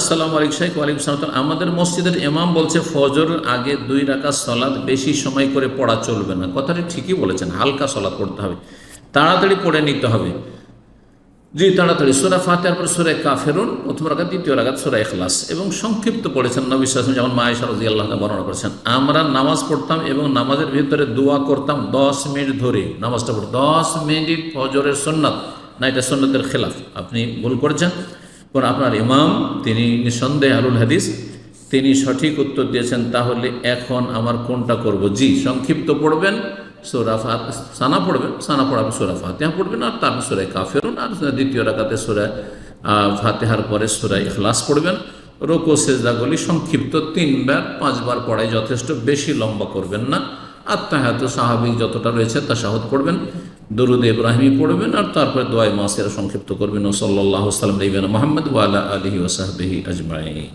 আসসালামু শাইখ ওয়ালাইকুম সালাম। আমাদের মসজিদের ইমাম বলছে, ফজরের আগে দুই রাকাত সলাদ বেশি সময় করে পড়া চলবে না। কথাটি ঠিকই বলেছেন, হালকা সলাদ পড়তে হবে। তাড়াতাড়ি পড়ে নিতে হবে। জি, তাড়াতাড়ি। সুরা ফাতেহার পর সুরা কাফেরুন, প্রথম রাগাত দ্বিতীয় রাগাত সুরা এখলাস এবং সংক্ষিপ্ত পড়েছেন নবী সালাম যেমন মায়েশা রাজি আল্লাহ বর্ণনা করেছেন, আমরা নামাজ পড়তাম এবং নামাজের ভিতরে দোয়া করতাম দশ মিনিট ধরে। নামাজটা পড়, দশ মিনিট ফজরের সন্ন্যত না, এটা সন্ন্যতের খেলাফ। আপনি ভুল করেছেন। কারণ আপনার ইমাম, তিনি নিঃসন্দেহ আলুল হাদিস, তিনি সঠিক উত্তর দিয়েছেন, তাহলে এখন আমার কোনটা করব? জি, সংক্ষিপ্ত পড়বেন, সোরা ফাত, সানা পড়বেন, সানা পড়াবেন সোরা ফাতেহা পড়বেন, আর তারপর সোরাই কাফেরুন, আর দ্বিতীয় রাকাতে সোরা ফাতেহার পরে সোরা ইখলাস পড়বেন। রোকো সেজদাগুলি সংক্ষিপ্ত তিনবার, পাঁচবার পড়াই যথেষ্ট, বেশি লম্বা করবেন না। আত্মাহাত স্বাভাবিক যতটা রয়েছে তা সাহত পড়বেন। দরুদ ইব্রাহিমই পড়বেন আর তারপরে দোয়াই মাসের সংক্ষিপ্ত করবেন। ও সাল্লাহ সাল্লাম মোহাম্মদ ওয়ালা আলহি ওসাহবিহি আজমাইন।